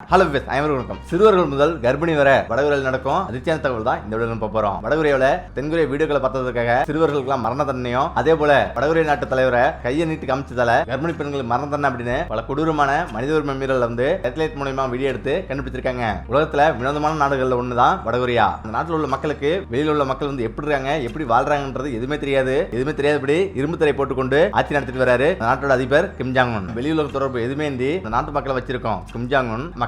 Hello with ஐவரும் வணக்கம் சிறுவர்கள் முதல் கர்ப்பிணி வரை வடகுரையில் நடக்கும் அதிர்ச்சியான தகவல் தான் இந்த வீடியோ பார்க்க போறோம். வடகொரியாவில் தென்கொரிய வீடியோக்களை பார்த்ததுக்காக சிறுவர்களுக்கெல்லாம் மரண தண்டனையும் அதே போல வடகொரிய நாட்டு தலைவரை கையை நீட்டி காமிச்சதால கர்ப்பிணி பெண்களுக்கு மரண தண்டனை அப்படின்னு பல கொடூரமான மனித உரிமை மீறல் வந்து சேட்டலைட் மூலயமா வீடியோ எடுத்து கண்டுபிடிச்சிருக்காங்க. உலகத்துல வினோதமான நாடுகள்ல ஒண்ணுதான் வடகொரியா. அந்த நாட்டில் உள்ள மக்களுக்கு வெளியில் உள்ள மக்கள் வந்து எப்படி இருக்காங்க எப்படி வாழ்றாங்கன்றது எதுவுமே தெரியாது. எதுவுமே தெரியாதபடி இரும்பு திரை போட்டுக்கொண்டு ஆட்சி நடத்திட்டு வராரு. நாட்டோட அதிபர் கிம் வெளியுலக தொடர்பு எதுவுமே இந்த நாட்டு மக்களை வச்சிருக்கோம். கிம்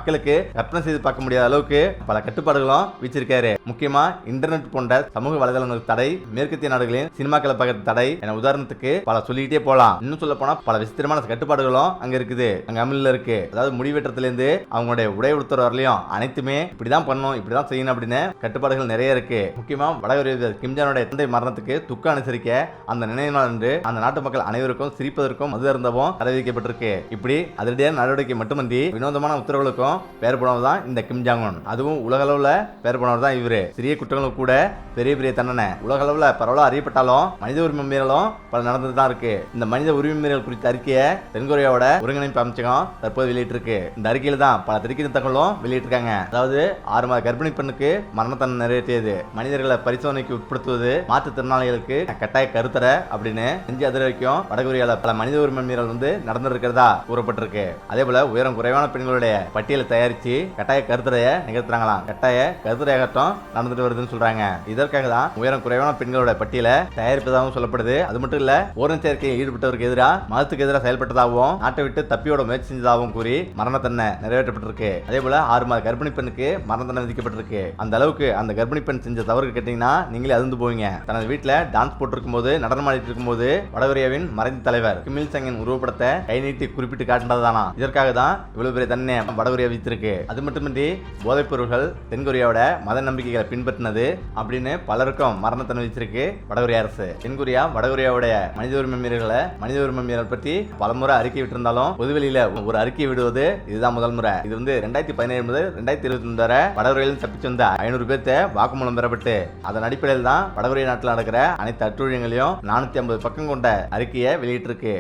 மக்களுக்கு கற்பனை செய்து பார்க்க முடியாத அளவுக்கு பல கட்டுப்பாடுகளும் வச்சிருக்காரு. முக்கியமா இன்டர்நெட் போன்ற சமூக வலைதளங்களுக்கு தடை மேற்கத்திய நாடுகளின் சினிமாக்களை பார்க்கறது தடை என உதாரணத்துக்கு பல சொல்லிக்கிட்டே போலாம். இன்னும் சொல்ல போனா பல விசித்திரமான கட்டுப்பாடுகளும் அங்க இருக்குது. அங்க அமல்ல இருக்கு. அதாவது முடிவெட்டத்துல இருந்து அவங்களுடைய உடை உடுத்துற வரலையும் அனைத்துமே இப்படிதான் பண்ணணும் இப்படிதான் செய்யணும் அப்படின்னு கட்டுப்பாடுகள் நிறைய இருக்கு. முக்கியமா வடகொரிய கிம்ஜானுடைய தந்தை மரணத்துக்கு துக்க அனுசரிக்க அந்த நினைவு நாள் என்று அந்த நாட்டு மக்கள் அனைவருக்கும் சிரிப்பதற்கும் மது அருந்தவும் தடை விதிக்கப்பட்டிருக்கு. இப்படி அதிரடியான நடவடிக்கை மட்டுமன்றி வினோதமான உத்தரவுகளுக்கும் பெயர் போனவர் தான் இந்த கிம் ஜாங் உன். அதுவும் உலகளவில் பேர் பெயர் போனவர் தான் இவரு. சிறிய குற்றங்களும் கூட பெரிய பெரிய தண்டனை. உலகளவில் பரவலாக அறியப்பட்டாலும் மனித உரிமை மீறலும் பல நடந்துட்டு தான் இருக்கு. இந்த மனித உரிமை மீறல் குறித்த அறிக்கையை தென்கொரியாவோட ஒருங்கிணைப்பு அமைச்சகம் தற்போது வெளியிட்டிருக்கு. இந்த அறிக்கையில தான் பல திடுக்கிற தகவலும் வெளியிட்டிருக்காங்க. அதாவது ஆறு மாத கர்ப்பிணி பெண்ணுக்கு மரண தண்டனை நிறைவேற்றியது. மனிதர்களை பரிசோதனைக்கு உட்படுத்துவது மாற்றுத்திறனாளிகளுக்கு கட்டாய கருத்தரை அப்படின்னு செஞ்சு அதிர வரைக்கும் வடகொரியாவில் பல மனித உரிமை மீறல் வந்து நடந்திருக்கிறதா கூறப்பட்டிருக்கு. அதே போல உயரம் குறைவான பெண்களுடைய பட்டியல் தயாரிச்சு கட்டாய கருத்தரைய நிகழ்த்துறாங்களாம் கட்டாய கருத்தரையாகட்டும் நடந்துட்டு வருதுன்னு சொல்றாங்க. இதற்காக தான் உயரம் குறைவான பெண்களோட பட்டியலை தயாரிப்பதாகவும் சொல்லப்படுது. அது மட்டும் இல்ல ஓரண சேர்க்கையில் ஈடுபட்டவருக்கு எதிராக மதத்துக்கு எதிராக செயல்பட்டதாகவும் நாட்டை விட்டு தப்பியோட முயற்சி செஞ்சதாகவும் கூறி மரண தண்டனை நிறைவேற்றப்பட்டிருக்கு. அதே போல ஆறு மாத கர்ப்பிணி பெண்ணுக்கு மரண தண்டனை விதிக்கப்பட்டிருக்கு. அந்த அளவுக்கு அந்த கர்ப்பிணி பெண் செஞ்ச தவறு கேட்டீங்கன்னா நீங்களே அதிர்ந்து போவீங்க. தனது வீட்டுல டான்ஸ் போட்டிருக்கும் போது நடனம் ஆடிட்டு இருக்கும்போது வடகொரியாவின் மறைந்த தலைவர் கிமில் சங்கின் உருவப்படத்தை கை நீட்டி குறிப்பிட்டு காட்டினதானா இதற்காக தான் இவ்வளவு பெரிய தண்டனை வடகொரியா விதித்திருக்கு அது மட்டுமின்றி போதைப் பொருள்கள் தென்கொரியாவோட மத நம்பிக்கைகளை பின்பற்றினது அப்படின்னு பலருக்கும் மரண தண்டனை வடகொரிய வடகொரியா அரசு தென்கொரியா வடகொரியாவுடைய மனித உரிமை மீறல்களை மனித உரிமை மீறல் பற்றி பலமுறை அறிக்கை விட்டிருந்தாலும் பொதுவெளியில ஒரு அறிக்கை விடுவது இதுதான் முதல் முறை. இது வந்து ரெண்டாயிரத்தி பதினேழு முதல் ரெண்டாயிரத்தி இருபத்தி ஒன்று வரை வடகொரியில் தப்பிச்சு வந்த ஐநூறு பேர்த்த வாக்குமூலம் பெறப்பட்டு அதன் அடிப்படையில் தான் வடகொரியா நாட்டில் நடக்கிற அனைத்து அட்டுழியங்களையும் நானூத்தி ஐம்பது பக்கம் கொண்ட அறிக்கையை வெளியிட்டிருக்கு.